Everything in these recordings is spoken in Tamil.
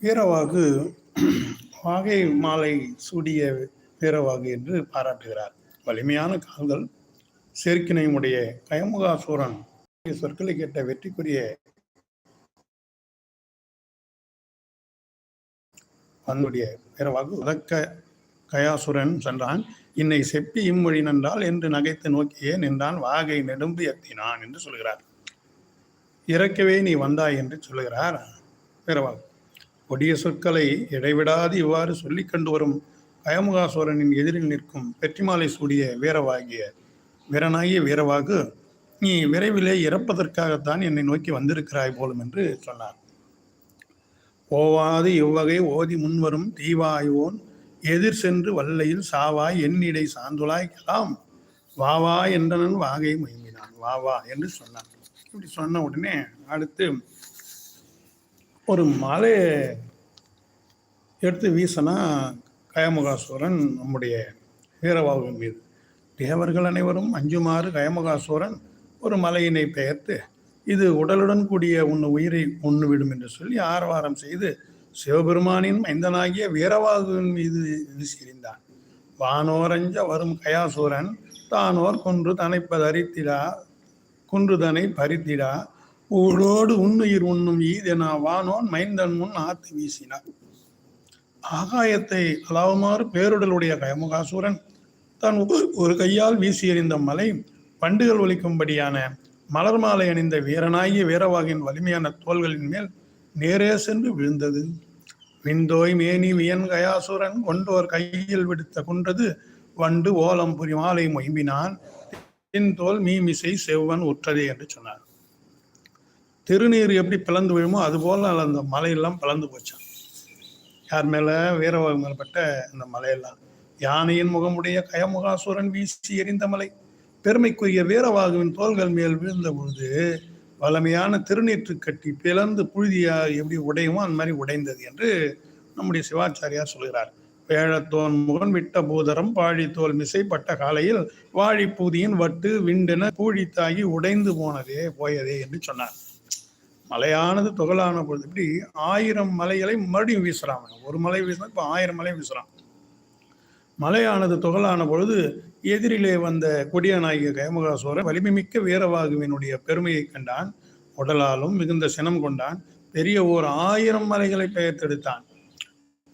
வீரவாகு வாகை மாலை சூடிய வீரவாகு என்று பாராட்டுகிறார். வலிமையான கால்கள் சேர்க்கினையுடைய கயமுகாசூரன் சொற்களை கேட்ட வெற்றிக்குரிய அதனுடைய வீரவாகு உதக்க கயாசுரன் சென்றான். இன்னை செப்பி இம்மொழி நன்றால் என்று நகைத்து நோக்கியே நின்றான் வாகை நெடும்பு எத்தினான் என்று சொல்கிறார். இறக்கவே நீ வந்தாய் என்று சொல்லுகிறார் வீரவாகு. கொடிய சொற்களை இடைவிடாது இவ்வாறு சொல்லி கண்டு வரும் கயமுகாசுரனின் எதிரில் நிற்கும் பெற்றிமாலை சூடிய வீரவாகிய வீரனாகிய வீரவாகு நீ விரைவிலே இறப்பதற்காகத்தான் என்னை நோக்கி வந்திருக்கிறாய் போலும் என்று சொன்னார். ஓவாது இவ்வகை ஓதி முன்வரும் தீவாயோன் எதிர் சென்று வல்லையில் சாவாய் என்னிடை சாந்துலாய்க்கலாம் வா வா என்றனன் வாகை மயங்கினான் வா வா என்று சொன்னான். இப்படி சொன்ன உடனே அடுத்து ஒரு மலை எடுத்து வீசினா கயமுகாசுரன் நம்முடைய வீரவாகுவின் மீது. தேவர்கள் அனைவரும் அஞ்சுமாறு கயமுகாசுரன் ஒரு மலையினை பெயர்த்து இது உடலுடன் கூடிய உன் உயிரை உண்ணுவிடும் என்று சொல்லி ஆரவாரம் செய்து சிவபெருமானின் மைந்தனாகிய வீரவாகுவின் மீது வீசியிருந்தான். வானோரஞ்ச வரும் கயாசூரன் தானோர் கொன்று தனைப்பதறித்திடா குன்றுதனை பறித்திடா ஊழோடு உண்ணுயிர் உண்ணும் ஈதெனா வானோன் மைந்தன் முன் ஆத்து வீசினார் ஆகாயத்தை அலாவுமாறு பேருடலுடைய கயமுகாசூரன் தான் ஒரு- கையால் வீசி எறிந்த மலை பண்டுகள் ஒலிக்கும்படியான மலர் மாலை அணிந்த வீரனாகிய வீரவாகின் வலிமையான தோள்களின் மேல் நேரே சென்று விழுந்தது. விந்தோய் மேனி வியன் கயாசுரன் கொண்டோர் கையில் விடுத்த குன்றது வண்டு ஓலம் புரி மாலை மொயம்பினான். பின் தோல் மீமிசை செவ்வன் உற்றதே என்று சொன்னார். திருநீர் எப்படி பிளந்து விழுமோ அதுபோல் அந்த மலையெல்லாம் பிளந்து போச்சான் யார் மேலே வீரவாகு மேல்பட்ட அந்த மலையெல்லாம்? யானையின் முகமுடைய கயமுகாசுரன் வீசி எறிந்த மலை. பெருமைக்குரிய வீரவாகுவின் தோள்கள் மேல் விழுந்த பொழுது வளமையான திருநீற்று கட்டி பிளந்து புழுதியா எப்படி உடையுமோ அந்த மாதிரி உடைந்தது என்று நம்முடைய சிவாச்சாரியார் சொல்கிறார். வேழத்தோன் முகன் விட்ட பூதரம் பாழித்தோல் மிசைப்பட்ட காலையில் வாழிப்பூதியின் வட்டு விண்டென பூழித்தாகி உடைந்து போனதே போயதே என்று சொன்னார். மலையானது தொகலான பொழுது இப்படி ஆயிரம் மலைகளை மறுபடியும் வீசுறான் ஒரு மலை வீசினா இப்போ ஆயிரம் மலை வீசுறான். மலையானது தொகலான பொழுது எதிரிலே வந்த கொடியனாகிய வலிமை மிக்க வீரவாகுவினுடைய பெருமையை கண்டான். உடலாலும் மிகுந்த சினம் கொண்டான். பெரிய ஓர் ஆயிரம் மலைகளை பெயர்த்தெடுத்தான்.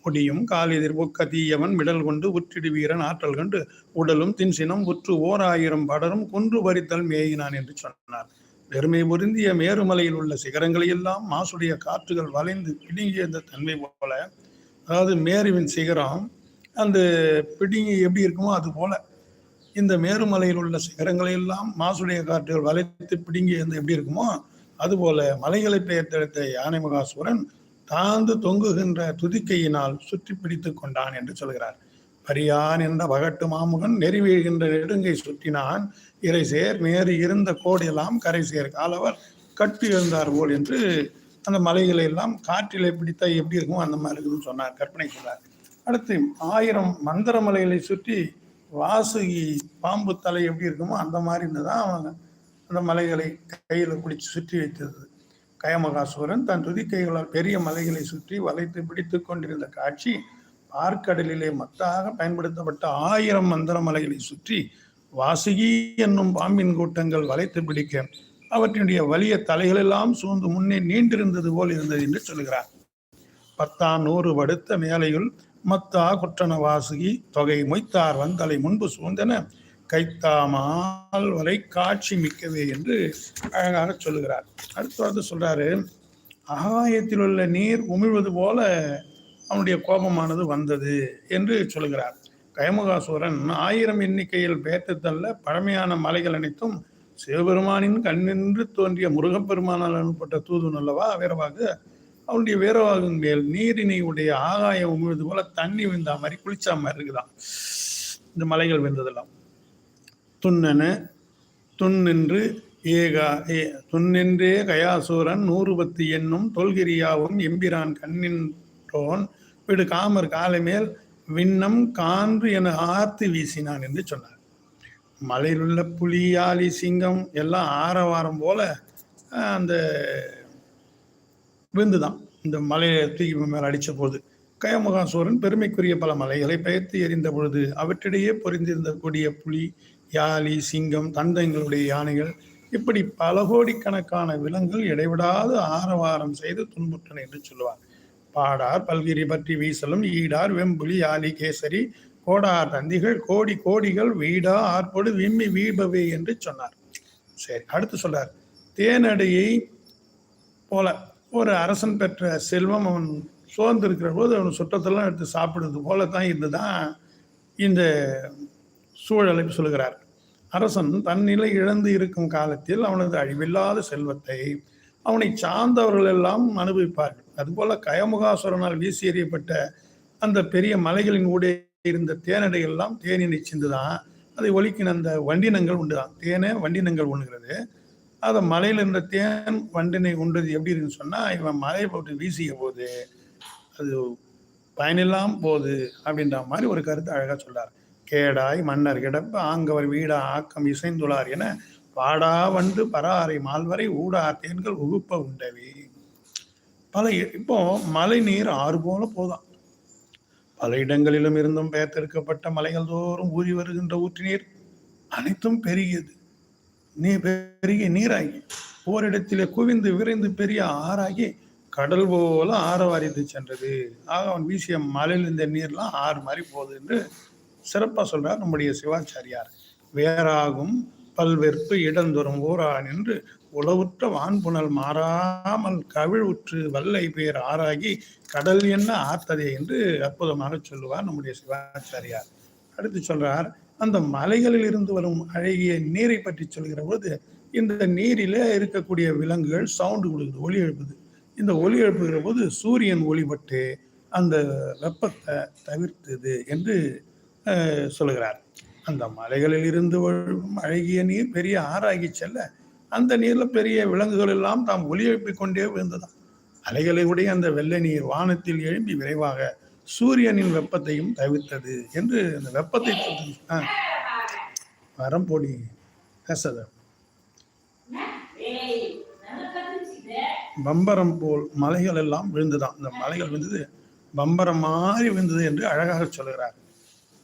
பொடியும் கால் எதிர்பொக்க தீயவன் மிடல் கொண்டு உற்றிடு வீரன் ஆற்றல் கண்டு உடலும் தின்சினம் உற்று ஓர் ஆயிரம் படரும் கொன்று பறித்தல் மேயினான் என்று சொன்னார். பெருமை பொருந்திய மேருமலையில் உள்ள சிகரங்களை எல்லாம் மாசுடைய காற்றுகள் வளைந்து பிடுங்கிய அந்த தன்மை போல அதாவது மேருவின் சிகரம் அந்த பிடுங்கி எப்படி இருக்குமோ அது போல இந்த மேருமலையில் உள்ள சிகரங்களை எல்லாம் மாசுடைய காற்றுகள் வளைத்து பிடுங்கி அந்த எப்படி இருக்குமோ அதுபோல மலைகளை பெயர்த்தெடுத்த யானை மகாசுரன் தாழ்ந்து தொங்குகின்ற துதிக்கையினால் சுற்றி பிடித்து கொண்டான் என்று சொல்கிறார். பரியான் என்ற பகட்டு மாமுகன் நெறிவீழ்கின்ற நெடுங்கை சுற்றினான். இறை சேர் மேறி இருந்த கோடெல்லாம் கரை சேர் காலவர் கட்டி எழுந்தார் போல் என்று அந்த மலைகளை எல்லாம் காற்றிலே பிடித்தா எப்படி இருக்குமோ அந்த மாதிரி இருக்குதுன்னு சொன்னார் கற்பனை சொன்னார் அடுத்து ஆயிரம் மந்திர மலைகளை சுற்றி வாசுகி பாம்பு தலை எப்படி இருக்குமோ அந்த மாதிரி இருந்துதான் அவங்க அந்த மலைகளை கையில் பிடிச்சி சுற்றி வைத்தது. கயமகாசுரன் தன் துதிக்கைகளால் பெரிய மலைகளை சுற்றி வளைத்து பிடித்து கொண்டிருந்த காட்சி பார்க்கடலிலே மத்தாக பயன்படுத்தப்பட்ட ஆயிரம் மந்திர மலைகளை சுற்றி வாசுகி என்னும் பாம்பின் கூட்டங்கள் வளைத்து பிடிக்க அவற்றினுடைய வலிய தலைகளெல்லாம் சூழ்ந்து முன்னே நீண்டிருந்தது போல் இருந்தது என்று சொல்கிறார் பத்தாம் நூறு படுத்த மேலையுள் மத்தா குற்றன வாசுகி தொகை மொய்த்தார் வந்தலை முன்பு சூழ்ந்தன கைத்தாமால் வரை காட்சி மிக்கவே என்று அழகாக சொல்லுகிறார். அடுத்து வந்து சொல்றாரு ஆகாயத்தில் உள்ள நீர் உமிழ்வது போல அவனுடைய கோபமானது வந்தது என்று சொல்லுகிறார். கயமுகாசுரன் ஆயிரம் எண்ணிக்கையில் பேத்தத்தல்ல பழமையான மலைகள் அனைத்தும் சிவபெருமானின் கண்ணின்று தோன்றிய முருகப்பெருமானால் அனுப்பப்பட்ட தூதுன் அல்லவா? வீரவாக அவனுடைய வீரவாகும் மேல் நீரினை உடைய ஆகாயம் உமிழ்வது போல தண்ணி விழுந்தா மாதிரி குளிச்சா மாதிரி இருக்குதான். இந்த மலைகள் விழுந்ததெல்லாம். துண்ணன துண்ணின்று ஏகா ஏ துண்ணின்றே கயாசூரன் நூறு பத்து என்னும் தொல்கிரியாவும் எம்பிரான் கண்ணின்றோன். விடு காமர் காலை மேல் விண்ணம் கான்று என ஆர்த்து வீசினான் என்று சொன்னார். மலையில் உள்ள புலி யாலி சிங்கம் எல்லாம் ஆரவாரம் போல அந்த அந்த விந்துதான். இந்த மலையை தூக்கி மேலே அடித்த போது கயமுகாசூரன் பெருமைக்குரிய பல மலைகளை பெயர்த்து எறிந்த பொழுது அவற்றிடையே பொறிந்திருந்த புலி யாலி சிங்கம் தந்தங்களுடைய யானைகள் இப்படி பல கோடிக்கணக்கான விலங்குகள் இடைவிடாது ஆரவாரம் செய்து துன்புற்றன என்று சொல்லுவார் பாடார் பல்கிரி பற்றி வீசலும் ஈடார் வெம்புலி ஆலி கேசரி கோடார் தந்திகள் கோடி கோடிகள் வீடா ஆர்ப்போடு விம்மி வீபவே என்று சொன்னார். சரி அடுத்து சொல்றார். தேனடையை போல ஒரு அரசன் பெற்ற செல்வம் அவன் சோர்ந்து இருக்கிற போது அவன் சுற்றத்தெல்லாம் எடுத்து சாப்பிடுறது போல தான் இதுதான் இந்த சூழலை சொல்கிறார் அரசன் தன் நிலை இழந்து இருக்கும் காலத்தில் அவனது அழிவில்லாத செல்வத்தை அவனை சார்ந்தவர்கள் எல்லாம் அனுபவிப்பார்கள். அதுபோல் கயமுகாசுரனால் வீசி எறியப்பட்ட அந்த பெரிய மலைகளின் ஊடே இருந்த தேனடை எல்லாம் தேனினை சிந்துதான் அதை ஒலிக்கின அந்த வண்டினங்கள் உண்டுதான். தேனே வண்டினங்கள் உண்ணுகிறது. அதை மலையில் இருந்த தேன் வண்டினை உண்டது எப்படி இருக்குன்னு சொன்னால் இவன் மலையை போட்டு வீசிய போது அது பயனில்லாம் போது அப்படின்ற மாதிரி ஒரு கருத்து அழகாக சொல்றார். கேடாய் மன்னர் கிடப்ப ஆங்கவர் வீடா ஆக்கம் இசைந்துள்ளார் என பாடா வந்து பராறை மால்வரை ஊடா தேன்கள் உகுப்ப உண்டவே. பல இப்போ மழை நீர் ஆறு போல போதாம் பல இடங்களிலும் இருந்தும் பெயர்த்தெடுக்கப்பட்ட மலைகள் தோறும் ஊறி வருகின்ற ஊற்று நீர் அனைத்தும் பெருகியது. நீர் பெருகிய நீராகி ஓரிடத்திலே குவிந்து விரைந்து பெரிய ஆறாகி கடல் போல ஆரவாரித்து சென்றது. ஆக அவன் வீசிய மலையில் இந்த நீர்லாம் ஆறு மாதிரி போகுது என்று சிறப்பாக சொல்றார் நம்முடைய சிவாச்சாரியார். வேறாகும் பல்வெற்பு இடந்தோறும் ஊரா நின்று உளவுற்ற வான்புணல் மாறாமல் கவிழ் உற்று வல்லை பேர் ஆறாகி கடல் என்ன ஆத்ததே என்று அற்புதமாக சொல்லுவார் நம்முடைய சிவாச்சாரியார். அடுத்து சொல்றார் அந்த மலைகளில் இருந்து வரும் அழகிய நீரை பற்றி சொல்கிற போது இந்த நீரிலே இருக்கக்கூடிய விலங்குகள் சவுண்டு கொடுக்குது ஒலி எழுப்புது. இந்த ஒலி எழுப்புகிற போது சூரியன் ஒளிபட்டு அந்த வெப்பத்தை தவிர்த்தது என்று சொல்லுகிறார். அந்த மலைகளில் இருந்து வரும் அழகிய நீர் பெரிய ஆறாகி செல்ல அந்த நீரில் பெரிய விலங்குகள் எல்லாம் தாம் ஒலி எழுப்பிக் கொண்டே விழுந்ததாம். அலைகளை உடைய அந்த வெள்ளை நீர் வானத்தில் எழும்பி விரைவாக சூரியனின் வெப்பத்தையும் தவிர்த்தது என்று அந்த வெப்பத்தை தவிர்த்தது. ஆ, வரம் போடி பேசாத. பம்பரம் போல் மலைகள் எல்லாம் விழுந்துதான் இந்த மலைகள் விழுந்தது பம்பரம் மாறி விழுந்தது என்று அழகாக சொல்கிறார்.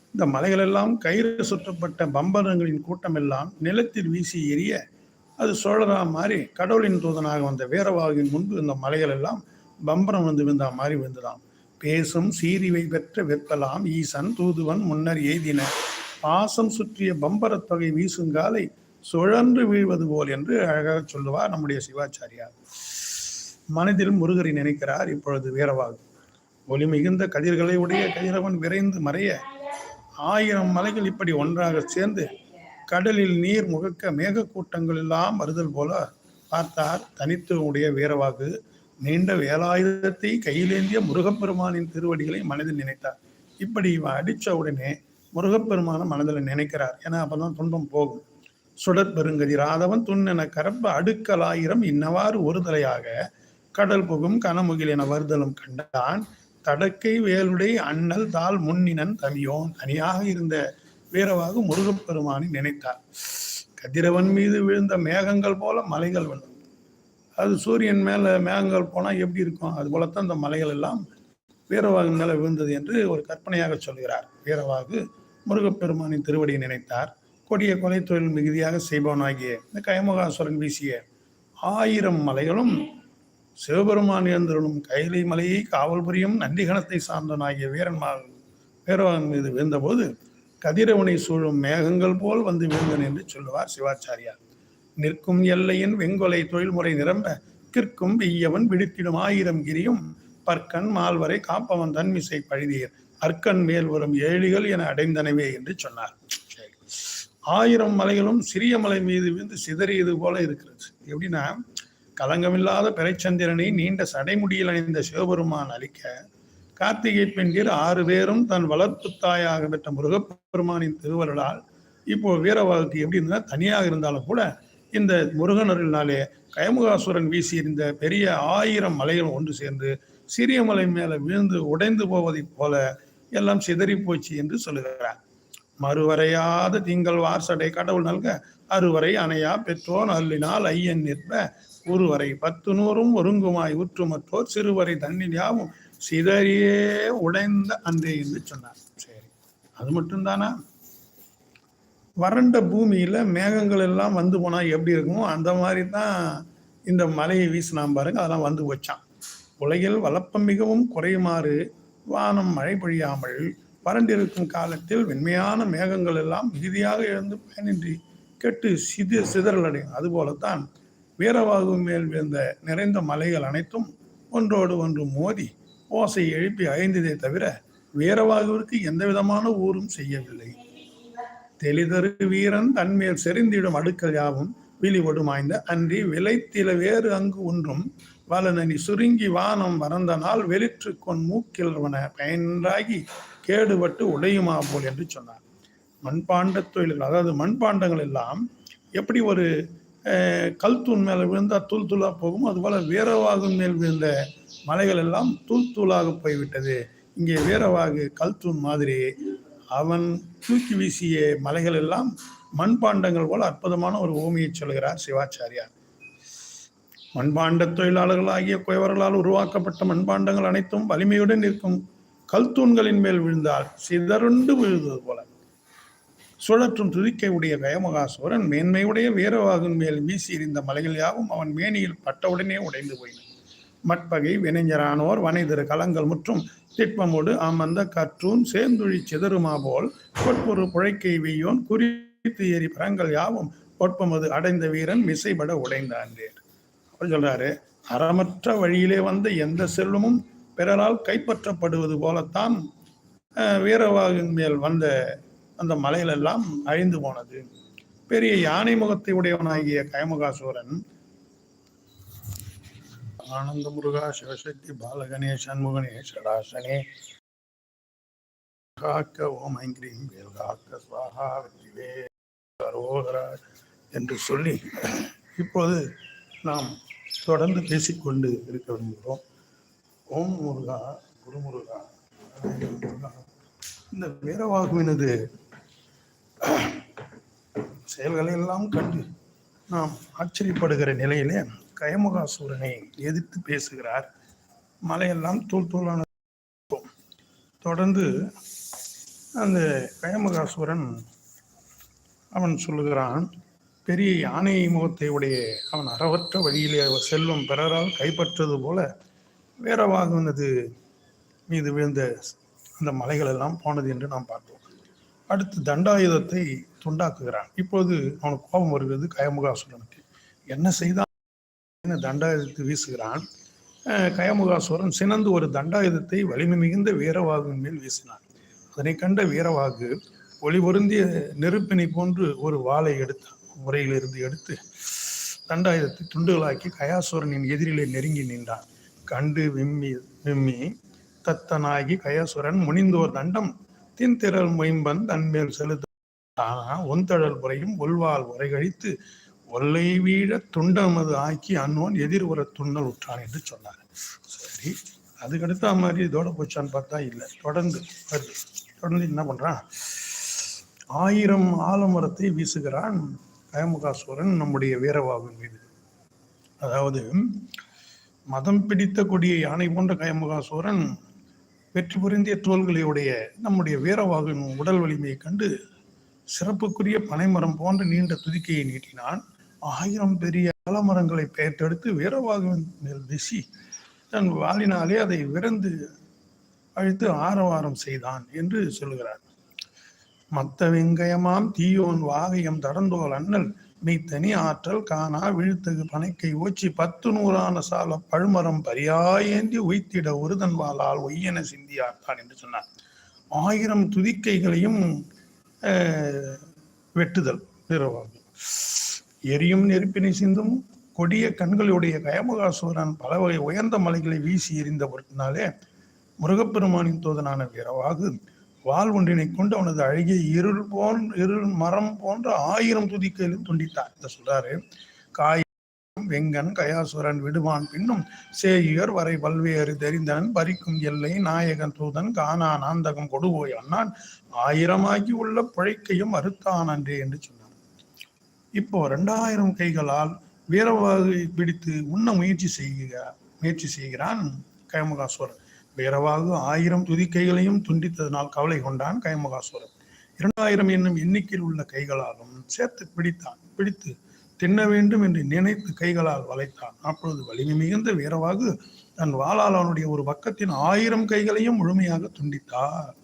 இந்த மலைகள் எல்லாம் கயிறு சுற்றப்பட்ட பம்பரங்களின் கூட்டம் எல்லாம் நிலத்தில் வீசி எரிய அது சோழராக மாதிரி கடவுளின் தூதனாக வந்த வீரவாகின் முன்பு இந்த மலைகள் எல்லாம் பம்பரம் வந்து விழுந்தா மாதிரி விழுந்ததாம். பேசும் சீரிவை பெற்ற வெப்பலாம் ஈசன் தூதுவன் முன்னர் எய்தின. பாசம் சுற்றிய பம்பரத் தொகை வீசுங்காலை சுழன்று வீழ்வது போல் என்று அழகாக சொல்லுவார் நம்முடைய சிவாச்சாரியார். மனதில் முருகரை நினைக்கிறார் இப்பொழுது வீரவாகு. ஒளி மிகுந்த கதிர்களை உடைய கதிரவன் விரைந்து மறைய ஆயிரம் மலைகள் இப்படி ஒன்றாக சேர்ந்து கடலில் நீர் முகக்க மேகக்கூட்டங்கள் எல்லாம் வருதல் போல பார்த்தார். தனித்து உடைய வீரவாக்கு நீண்ட வேலாயுதத்தை கையிலேந்திய முருகப்பெருமானின் திருவடிகளை மனதில் நினைத்தார். இப்படி இவன் அடித்த உடனே முருகப்பெருமான மனதில் நினைக்கிறார். ஏன்னா அப்பதான் துன்பம் போகும். சுடற்பெருங்கதி ராதவன் துண்ணென கரப்ப அடுக்கலாயிரம் இன்னவாறு ஒருதலையாக கடல் புகும் கனமுகில் என வருதலும் கண்டான். தடக்கை வேலுடை அண்ணல் தாள் முன்னினன் தமியோன் தனியாக இருந்த வீரவாக முருகப்பெருமானை நினைத்தார். கதிரவன் மீது விழுந்த மேகங்கள் போல மலைகள் விழுந்தது அது சூரியன் மேல மேகங்கள் போனால் எப்படி இருக்கும்? அது போலத்தான் இந்த மலைகள் எல்லாம் வீரவாகு மேல விழுந்தது என்று ஒரு கற்பனையாக சொல்கிறார். வீரவாகு முருகப்பெருமானின் திருவடியை நினைத்தார். கொடிய கொலை தொழில் மிகுதியாக செய்பவனாகிய இந்த கயமுகாசுரன் வீசிய ஆயிரம் மலைகளும் சிவபெருமான் எழுந்தருளும் கைலை மலையை காவல் புரியும் நந்திகணத்தை சார்ந்தனாகிய வீரன்மார் வீரவாகன் மீது விழுந்தபோது கதிரவனை சூழும் மேகங்கள் போல் வந்து விழுந்தன் என்று சொல்லுவார் சிவாச்சாரியார். நிற்கும் எல்லையின் வெங்கொலை தொழில்முறை நிரம்ப கிற்கும் வெய்யவன் விடுத்திடும் ஆயிரம் கிரியும் பற்கண் மால்வரை காப்பவன் தன்மிசை பழுதியர் அற்கண் மேல் வரும் ஏழிகள் என அடைந்தனவே என்று சொன்னார். சரி. ஆயிரம் மலைகளும் சிறிய மலை மீது விழுந்து சிதறியது போல இருக்கிறது. எப்படின்னா கலங்கமில்லாத பிறைச்சந்திரனை நீண்ட சடைமுடியில் அணிந்த சிவபெருமான் அளிக்க கார்த்திகை பெண்கள் ஆறு பேரும் தன் வளர்ப்பு தாயாக பெற்ற முருகப்பெருமானின் திருவருளால் இப்போ வீரவாகுக்கு எப்படி இருந்தா தனியாக இருந்தாலும் கூட இந்த முருகனருளினாலே கயமுகாசுரன் வீசி இருந்த பெரிய ஆயிரம் மலைகள் ஒன்று சேர்ந்து சிறிய மலை மேல விழுந்து உடைந்து போவதைப் போல எல்லாம் சிதறி போச்சு என்று சொல்லுகிறார். மறுவரையாத திங்கள் வார்சடை கடவுள் நல்க அறுவரை அணையா பெற்றோன் அருளினால் ஐயன் நிற்ப ஒருவரை பத்து நூறும் ஒருங்குமாய் ஊற்றுமற்றோர் சிறுவரை தண்ணீர் யாவும் சிதறியே உடைந்த அன்றே என்று சொன்னார். சரி அது மட்டும்தானா? வறண்ட பூமியில மேகங்கள் எல்லாம் வந்து போனா எப்படி இருக்குமோ அந்த மாதிரி தான் இந்த மலையை வீசினான் பாருங்க அதெல்லாம் வந்து வச்சான் உலகில் வளப்பம் மிகவும் குறையுமாறு வானம் மழை பொழியாமல் வறண்டிருக்கும் காலத்தில் வெண்மையான மேகங்கள் எல்லாம் மிகுதியாக எழுந்து பயனின்றி கெட்டு சிது சிதறலடையும். அதுபோலத்தான் வீரவாகு மேல் விழுந்த நிறைந்த மலைகள் அனைத்தும் ஒன்றோடு ஒன்று மோதி ஓசை எழுப்பி அழிந்ததே தவிர வீரவாகுவிற்கு எந்த விதமான ஊரும் செய்யவில்லை. தெளிதரு வீரன் தன்மேல் செறிந்திடும் அடுக்கல் யாவும் விழிவடுமாய்ந்த அன்றி விளைத்தில வேறு அங்கு ஒன்றும் வலனனி சுருங்கி வானம் வரந்தனால் வெளிற்று கொன் மூக்கில்வன பயன்றாகி கேடுபட்டு உடையுமா போல் என்று சொன்னார். மண்பாண்ட தொழில்கள் அதாவது மண்பாண்டங்கள் எல்லாம் எப்படி ஒரு கல் தூண் மேல விழுந்தா தூள் தூளா போகும் அதுபோல வீரவாகு மேல் விழுந்த மலைகள் எல்லாம் தூள் தூளாக போய்விட்டது. இங்கே வீரவாகு கல் தூண் மாதிரி அவன் தூக்கி வீசிய மலைகள் எல்லாம் மண்பாண்டங்கள் போல அற்புதமான ஒரு ஓமியை சொல்கிறார் சிவாச்சாரியார். மண்பாண்ட தொழிலாளர்களாகிய குயவர்களால் உருவாக்கப்பட்ட மண்பாண்டங்கள் அனைத்தும் வலிமையுடன் இருக்கும் கல் தூண்களின் மேல் விழுந்தால் சிதறுண்டு விழுந்தது போல. சுழற்றும் துதிக்கை உடைய கயமகாசுரன் மேன்மையுடைய வீரவாகன் மேல் வீசி எறிந்த மலைகள் யாவும் அவன் மேனியில் பட்டவுடனே உடைந்து போயின. மட்பகை வினைஞரானோர் வனைதிரு கலங்கள் முற்றும் திட்பமோடு அமர்ந்த கற்றூன் சேர்ந்துழி சிதறுமா போல் பொற்பொரு புழைக்கை வெய்யோன் குறித்து ஏறி பரங்கள் யாவும் ஒட்பமது அடைந்த வீரன் மிசைபட உடைந்தான்றேர் அவர் சொல்றாரு அறமற்ற வழியிலே வந்த எந்த செல்வமும் பிறரால் கைப்பற்றப்படுவது போலத்தான் வீரவாகின் மேல் வந்த அந்த மலையிலெல்லாம் அழிந்து போனது. பெரிய யானை முகத்தை உடையவனாகிய கயமுகாசூரன் ஆனந்த முருகா சிவசக்தி பாலகனே சண்முகனே சடாசனே காக்க ஓம் ஐங்கிரீம் வேல் காக்க சுவாகா வெற்றிவே அரோகரா என்று சொல்லி இப்போது நாம் தொடர்ந்து பேசிக்கொண்டு இருக்க விரும்புகிறோம். ஓம் முருகா குருமுருகா முருகா. இந்த வீரவாகுவினது செயல்களை எல்லாம் கண்டு நாம் ஆச்சரியப்படுகிற நிலையிலே கயமுகாசூரனை எதிர்த்து பேசுகிறார். மலையெல்லாம் தூள் தூளான தொடர்ந்து அந்த கயமுகாசூரன் அவன் சொல்லுகிறான் பெரிய யானை முகத்தை உடைய அவன் அறவற்ற வழியிலே செல்வம் பிறரால் கைப்பற்றது போல வீரவாகுனது மீது விழுந்த அந்த மலைகள் எல்லாம் போனது என்று நாம் பார்த்தோம். அடுத்து தண்டாயுதத்தை துண்டாக்குகிறான். இப்போது அவனுக்கு கோபம் வருகிறது கயமுகாசுரனுக்கு என்ன செய்தான் தண்டாயுதத்தை வீசுகிறான். கயமுகாசுரன் சினந்து ஒரு தண்டாயுதத்தை வலிமை மிகுந்த வீரவாகுவின் மேல் வீசினான். அதனை கண்ட வீரவாகு ஒளி பொருந்திய நெருப்பினை போன்று ஒரு வாளை எடுத்தான் முறையிலிருந்து எடுத்து தண்டாயுதத்தை துண்டுகளாக்கி கயாசுரனின் எதிரிலே நெருங்கி நின்றான். கண்டு விம்மி விம்மி தத்தனாகி கயாசுரன் முனிந்தோர் தண்டம் தின்திரள் மொயம்பன் தன்மேல் செலுத்த ஆனா ஒந்தழல் முறையும் ஒல்வால் உரை கழித்து ஒல்லை வீழ துண்டமது ஆக்கி அன்னோன் எதிர் ஒரு துண்ணல் உற்றான் என்று சொன்னார். சரி அதுக்கடுத்த மாதிரி இதோட போச்சான்னு பார்த்தா இல்லை தொடர்ந்து வருது. தொடர்ந்து என்ன பண்றான்? ஆயிரம் ஆலமரத்தை வீசுகிறான் கயமுகாசுரன் நம்முடைய வீரவாவின் மீது. அதாவது மதம் பிடித்த கொடிய யானை போன்ற கயமுகாசுரன் வெற்றி புரிந்திய தோள்களையுடைய நம்முடைய வீரவாகின் உடல் வலிமையை கண்டு சிறப்புக்குரிய பனைமரம் போன்ற நீண்ட துதிக்கையை நீட்டினான். ஆயிரம் பெரிய ஆலமரங்களை பெயர்த்தெடுத்து வீரவாகுவின் மேல் வீசி தன் வாளினாலே அதை விரந்து அழித்து ஆரவாரம் செய்தான் என்று சொல்லுகிறார் மத்த வெங்கயமாம் தீயோன் வாகையம் தடந்தோல் அண்ணல் மெய்த்தனி ஆற்றல் காணா விழுத்தகு பனைக்கை ஓச்சி பத்து நூறான சால பழுமரம் பரியாயேந்தி உய்த்திட ஒருதன் வாளால் ஒய்யென சிந்தியார்த்தான் என்று சொன்னார். ஆயிரம் துதிக்கைகளையும் அஹ், வெட்டுதல் வீரவாகு எரியும் நெருப்பினை சிந்தும் கொடிய கண்களுடைய கயமுகாசூரன் பல வகை உயர்ந்த மலைகளை வீசி எறிந்த பொருட்டினாலே முருகப்பெருமானின் தூதனான வீரவாகு. வாள் ஒன்றினை கொண்டு அவனது அழகிய இருள் போன் இருள் மரம் போன்ற ஆயிரம் துதிக்கையிலும் துண்டித்தார். இந்த சொல்றாரு காய் வெங்கன் கயாசுரன் விடுவான் பின்னும் சேயுயர் வரை பல்வேறு தெரிந்தனன் பறிக்கும் எல்லை நாயகன் தூதன் கானா நாந்தகம் கொடுவோய் அண்ணான் ஆயிரமாகி உள்ள பிழைக்கையும் அறுத்தான் அன்றே என்று சொன்னார். இப்போ ரெண்டாயிரம் கைகளால் வீரவாகை பிடித்து உண்ண முயற்சி செய்கிற முயற்சி செய்கிறான் கயமுகாசுரன் வீரவாகு ஆயிரம் துதிக்கைகளையும் துண்டித்ததனால் கவலை கொண்டான் கயமுகாசுரன் இரண்டாயிரம் என்னும் எண்ணிக்கையில் உள்ள கைகளாலும் சேர்த்து பிடித்தான் பிடித்து தின்ன வேண்டும் என்று நினைத்து கைகளால் வளைத்தான். அப்பொழுது வலிமை மிகுந்த வீரவாகு தன் வாளால் அவனுடைய ஒரு பக்கத்தின் ஆயிரம் கைகளையும் முழுமையாக துண்டித்தார்.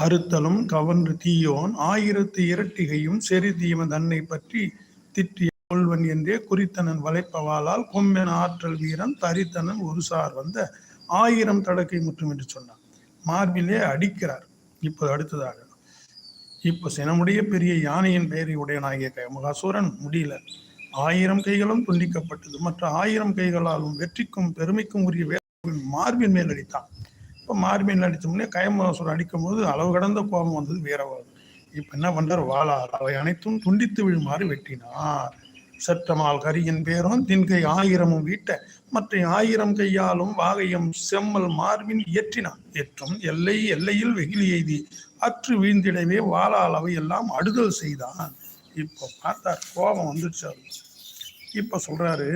அறுத்தலும் கவர்ந்து தீயோன் ஆயிரத்து இரட்டிகையும் செறிதீவன் தன்னை பற்றி திட்டிய கொள்வன் என்றே குறித்தனன் வளைப்பவாளால் கொம்பென ஆற்றல் வீரன் தரித்தனன் ஒரு சார் வந்த ஆயிரம் தடக்கை முற்றும் என்று சொன்னான். மார்பிலே அடிக்கிறார். இப்போது அடுத்ததாக. இப்போ சினமுடைய பெரிய யானையின் பெயரை உடையனாகிய மகாசூரன் முடியல. ஆயிரம் கைகளும் துண்டிக்கப்பட்டது. மற்ற ஆயிரம் கைகளாலும் வெற்றிக்கும் பெருமைக்கும் உரிய மார்பின் மேல் அடித்தான். இப்போ மார்பின் அடித்த முன்னே அடிக்கும்போது அளவு கடந்த கோபம் வந்தது வீரவாகு இப்போ என்ன பண்ணுறார் வாளால் அவை அனைத்தும் துண்டித்து விழுமாறு வெட்டினார். சற்றமால் கரியின் பேரும் தின்கை ஆயிரமும் வீட்ட மற்ற ஆயிரம் கையாலும் வாகையும் செம்மல் மார்பின் இயற்றினான். ஏற்றும் எல்லை எல்லையில் வெகிலி எய்தி அற்று வீழ்ந்திடவே வாளால் அவை எல்லாம் அடுதல் செய்தான். இப்போ பார்த்தார் கோபம் வந்துச்சு இப்போ இப்ப சொல்றாரு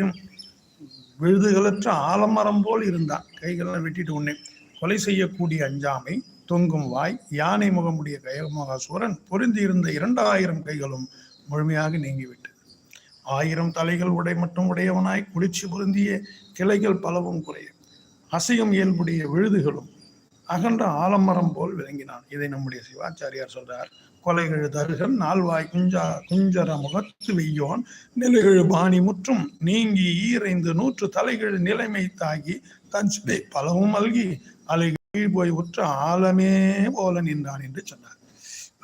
விழுதுகளற்ற ஆலமரம் போல் இருந்தான். கைகள்லாம் வெட்டிட்டு உடனே கொலை செய்யக்கூடிய அஞ்சாமை தொங்கும் வாய் யானை முகமுடைய கயமகாசூரன் பொருந்தியிருந்த இரண்டாயிரம் கைகளும் முழுமையாக நீங்கிவிட்டது ஆயிரம் தலைகள் உடை மட்டும் உடையவனாய் குளிர்ச்சி பொருந்திய கிளைகள் பலவும் குறைய. அசையும் இயல்புடைய விழுதுகளும் அகன்ற ஆலமரம் போல் விளங்கினான். இதை நம்முடைய சிவாச்சாரியார் சொல்றார் கொலைகள் தருகன் நால்வாய் குஞ்சா குஞ்சர முகத்து வெய்யோன் நிலைகள் பாணி முற்றும் நீங்கி ஈரைந்து நூற்று தலைகள் நிலைமை தாகி தஞ்சை பலவும் அல்கி அலை கீழ் போய் உற்ற ஆழமே போல நின்றான் என்று சொன்னார்.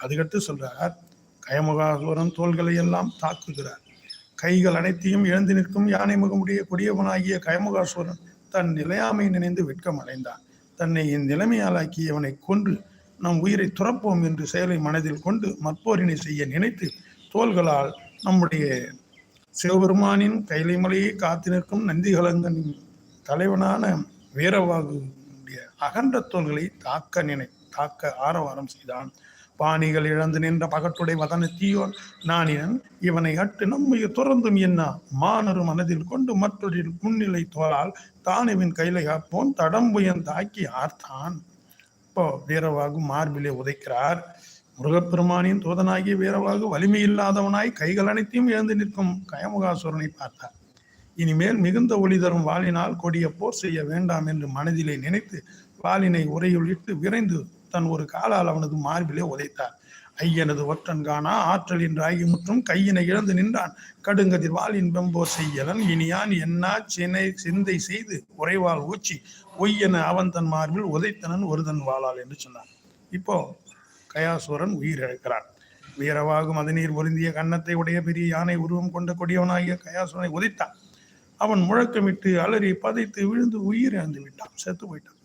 அதுக்கடுத்து சொல்றார் கயமுகாசுரன் தோள்களை எல்லாம் தாக்குகிறார். கைகள் அனைத்தையும் இழந்து நிற்கும் யானை முகமுடைய கொடியவனாகிய கயமுகாசுரன் தன் நிலையாமை நினைந்து வெட்கம் அடைந்தான் தன்னை என் நிலைமையாளாக்கியவனை கொன்று நம் உயிரை துறப்போம் என்று செயலை மனதில் கொண்டு மற்போரினை செய்ய நினைத்து தோள்களால் நம்முடைய சிவபெருமானின் கைலைமலையை காத்து நிற்கும் நந்திகலங்கனின் தலைவனான வீரவாகு அகன்ற தோள்களை தாக்க நினை தாக்க ஆரவாரம் செய்தான். பாணிகள் இழந்து நின்ற பகட்டுடை வதன தீயோர் நானினன் இவனை அட்டு நம்மைய துறந்தும் என்ன? மானரு மனதில் கொண்டு மற்றொரு முன்னிலை தோளால் தானுவின் கைலை காப்போன் தடம்புயன் தாக்கி ஆர்த்தான். இப்போ வீரவாகு மார்பிலே உதைக்கிறார். முருகப்பெருமானின் தூதனாகிய வீரவாகு வலிமை இல்லாதவனாய் கைகள் அனைத்தையும் இழந்து நிற்கும் கயமுகாசுரனை பார்த்தார். இனிமேல் மிகுந்த ஒளி தரும் வாளினால் கொடிய போர் செய்ய வேண்டாம் என்று மனதிலே நினைத்து வாளினை உரையுள் இட்டு விரைந்து தன் ஒரு காலால் அவனது மார்பிலே உதைத்தார் ஐயனது ஒற்றன் காணா ஆற்றல் என்று ஆகி முற்றும் கையினை இழந்து நின்றான். கடுங்கதிர் வாளின் பெம்போர் செய்யலன் இனியான் என்னா சினை சிந்தை செய்து உறைவால் ஊச்சி ஒய்யென அவன் தன் மார்பில் உதைத்தனன் ஒருதன் வாளால் என்று சொன்னான். இப்போ கயாசுரன் உயிரிழக்கிறான் வீரவாகும் மதநீர் பொருந்திய கன்னத்தை உடைய பெரிய யானை உருவம் கொண்ட கொடியவனாகிய கயாசுரனை உதைத்தான். அவன் முழக்கமிட்டு அலறி பதைத்து விழுந்து உயிர் இழந்து விட்டான். செத்து போயிட்டான்.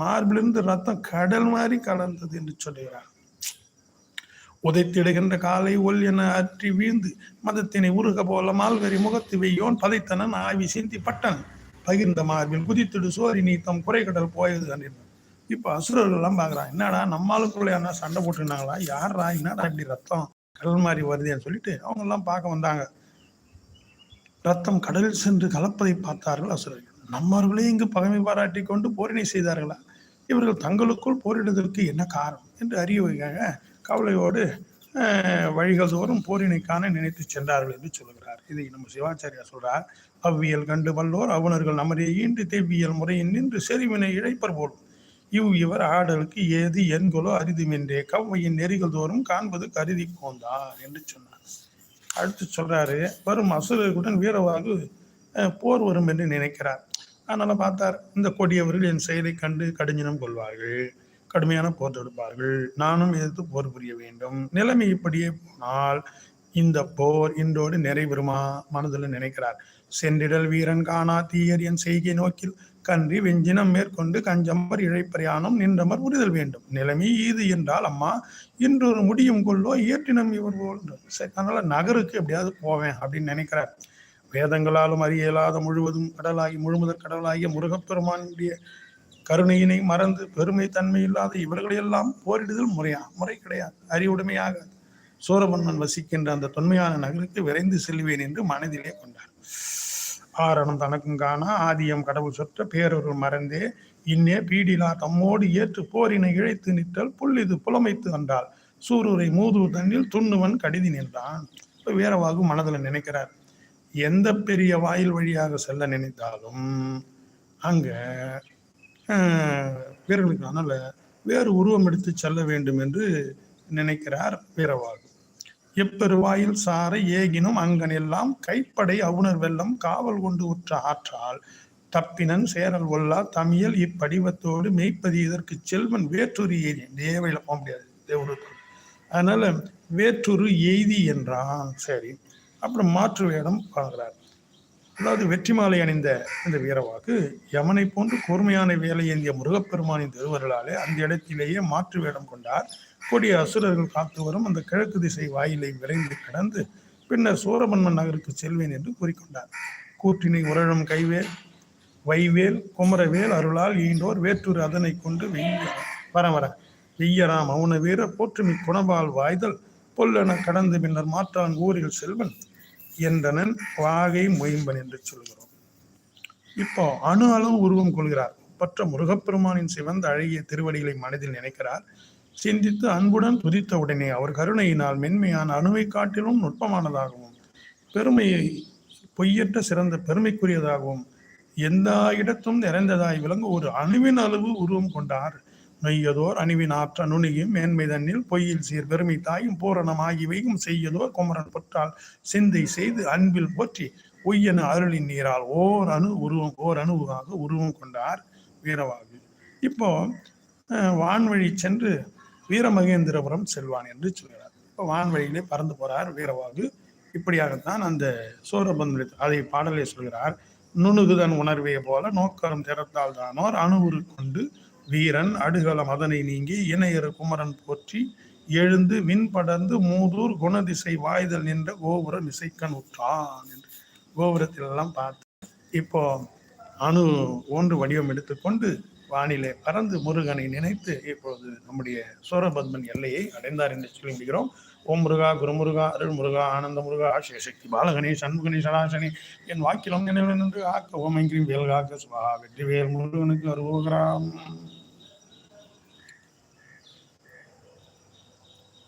மார்பிலிருந்து ரத்தம் கடல் மாதிரி கலந்தது என்று சொல்லுகிறார். உதைத்திடுகின்ற காலை ஒல் என அற்றி வீழ்ந்து மதத்தினை உருக போல மால்வரி முகத்து வெய்யோன் பதைத்தனன் ஆவி சிந்தி பட்டன் பகிர்ந்த மார்பில் குதித்திடு சோரி நீத்தம் குறைகடல் போயது என்றான் இப்ப அசுரர்கள்லாம் பார்க்குறான் என்னடா நம்மளுக்குள்ள என்ன சண்டை போட்டுருந்தாங்களா? யாரா என்னடா இப்படி ரத்தம் கடல் மாதிரி வருதேன்னு சொல்லிட்டு அவங்க எல்லாம் பார்க்க வந்தாங்க. ரத்தம் கடலில் சென்று கலப்பதை பார்த்தார்கள் அசுரர்கள். நம்மவர்களே இங்கு பகைமை பாராட்டி கொண்டு போரினை செய்தார்களா? இவர்கள் தங்களுக்குள் போரிடுவதற்கு என்ன காரணம் என்று அறிவுக்காக கவலையோடு வழிகள் தோறும் போரினைக்கான காண நினைத்து சென்றார்கள் என்று சொல்கிறார் இதை நம்ம சிவாச்சாரியார் சொல்றார். அவ்வியல் கண்டு வல்லோர் அவுணர்கள் நமரே ஈண்டு தெவ்வியல் முறையின் நின்று செறிவினை இழைப்பர் போலும் இவ் இவர் ஆடலுக்கு ஏது என்கொலோ அரிதுமென்றே கவ்வையின் நெறிகள் தோறும் காண்பது கருதி கோந்தார் என்று சொன்னார். அடுத்து சொல்றாரு வரும் அசுரர்களுடன் வீரவாகு போர் வரும் என்று நினைக்கிறார். அதனால் பார்த்தார் இந்த கொடியவர்கள் என் செயலை கண்டு கடுஞ்சினம் கொள்வார்கள் கடுமையான போர் தொடுப்பார்கள் நானும் எதிர்த்து போர் புரிய வேண்டும். நிலைமை இப்படியே போனால் இந்த போர் இன்றோடு நிறைவருமா மனதில் நினைக்கிறார். சென்றிடல் வீரன் காணா தீயர் என் செய்கை நோக்கில் கன்றி வெஞ்சினம் மேற்கொண்டு கஞ்சமர் இழைப்பிரயாணம் நின்றமர் புரிதல் வேண்டும். நிலைமை ஈது என்றால் அம்மா இன்றொரு முடியும் கொள்ளோ இயற்றினம் இவர் போல் சரி, அதனால நகருக்கு எப்படியாவது போவேன் அப்படின்னு நினைக்கிறார். வேதங்களாலும் அறிய இயலாத முழுவதும் கடலாகி முழுமுதற் கடலாகிய முருகப்பெருமானுடைய கருணையினை மறந்து பெருமை தன்மை இல்லாத இவர்களையெல்லாம் போரிடுதல் முறையா? முறை கிடையாது. அறிவுடைமையாக சூரபன்மன் வசிக்கின்ற அந்த தொன்மையான நகருக்கு விரைந்து செல்வேன் என்று மனதிலே கொண்டார். ஆரணம் தனக்கும் காணா ஆதியம் கடவுள் சொற்ற பேரொருள் மறந்தே. இன்னே பீடிலா தம்மோடு ஏற்று போரினை இழைத்து நிற்றல் புல்லிது புலமைத்து வந்தால் சூரூரை மூதூர் தண்ணில் துண்ணுவன் கடிதி நின்றான். இப்ப வீரவாகு மனதில் நினைக்கிறார். எந்த பெரிய வாயில் வழியாக செல்ல நினைத்தாலும் அங்கே வீரர்களுக்கு அதனால் வேறு உருவம் எடுத்து செல்ல வேண்டும் என்று நினைக்கிறார் வீரவாகு. எப்பெருவாயில் சாரை ஏகினும் அங்கனெல்லாம் கைப்படை அவுணர் வெள்ளம் காவல் கொண்டு உற்ற ஆற்றால் தப்பினன் சேரல் ஒல்லா தமிழ் இப்படிவத்தோடு மெய்ப்பதி இதற்கு செல்வன் வேற்றொரு எய்தி தேவையில் போக முடியாது. தேவருக்கு அதனால வேற்றொரு எய்தி என்றான். சரி. அப்புறம் மாற்று வேடம் வாங்குகிறார் அதாவது வெற்றி மாலை அணிந்த இந்த வீரவாக்கு யமனை போன்று கூர்மையான வேலை ஏந்திய முருகப்பெருமானின் திருவருளாலே அந்த இடத்திலேயே மாற்று வேடம் கொண்டார். கொடிய அசுரர்கள் காத்து வரும் அந்த கிழக்கு திசை வாயிலை விரைந்து கடந்து பின்னர் சூரபன்மன் நகருக்கு செல்வேன் என்று கூறிக்கொண்டார். கூற்றினை உரழும் கைவேல் வைவேல் குமரவேல் அருளால் ஈண்டோர் வேற்றூர் அதனை கொண்டு வெய்ய வரவர வெய்யராம் மௌன வீர போற்றுமி குணபால் வாய்தல் பொல்லென கடந்து பின்னர் மாற்றான் ஊரில் செல்வன். என்றனன் வாகை மொயம்பன் என்று சொல்கிறோம். இப்போ அணு அளவு உருவம் கொள்கிறார். பற்ற முருகப்பெருமானின் சிவந்த அழகிய திருவடிகளை மனதில் நினைக்கிறார். சிந்தித்து அன்புடன் துதித்த உடனே அவர் கருணையினால் மென்மையான அணுவை காட்டிலும் நுட்பமானதாகவும் பெருமையை பொய்யற்ற சிறந்த பெருமைக்குரியதாகவும் எந்த இடத்தும் நிறைந்ததாய் விளங்கும் ஒரு அணுவின் அளவு உருவம் கொண்டார் நொய்யதோர் அணுவின் ஆற்ற நுனியும் மேன்மை தன்னில் பொய்யில் சீர் பெருமை தாயும் பூரணம் ஆகியவையும் செய்யதோர் குமரன் பொற்றால் சிந்தை செய்து அன்பில் போற்றி பொய்யன அருளின் நீரால் ஓர் அணு உருவம் ஓர் அணுவாக உருவம் கொண்டார் வீரவாகு. இப்போ வான்வழி சென்று வீரமகேந்திரபுரம் செல்வான் என்று சொல்கிறார். இப்போ வான்வழியிலே பறந்து போறார் வீரவாகு. இப்படியாகத்தான் அந்த சோரபந்து அதை பாடலை சொல்கிறார். நுணுகுதன் உணர்வே போல நோக்கரும் திறத்தால் தானோர் அணுவுரு கொண்டு வீரன் அடுகள மதனை நீங்கி இணையர் குமரன் போற்றி எழுந்து மின் படர்ந்து மூதூர் குணதிசை வாய்தல் நின்ற கோபுரம் இசைக்கன் உற்றான் என்று கோபுரத்தில் எல்லாம் பார்த்து இப்போ அணு ஒன்று வடிவம் எடுத்துக்கொண்டு வானிலே பறந்து முருகனை நினைத்து இப்பொழுது நம்முடைய சோரபத்மன் எல்லையை அடைந்தார் என்று சொல்லி முடிகிறோம் ஓம் முருகா குருமுருகா அருள் முருகா ஆனந்த முருகா சிவசக்தி பாலகணி சண்முகணி சடாசனி என் வாக்கிலம் நினைவு நின்று ஆக்க ஓமைங்கிரி வேல் காக்க சுபா வெற்றி வேல் முருகனுக்கு அருவோகிறாம்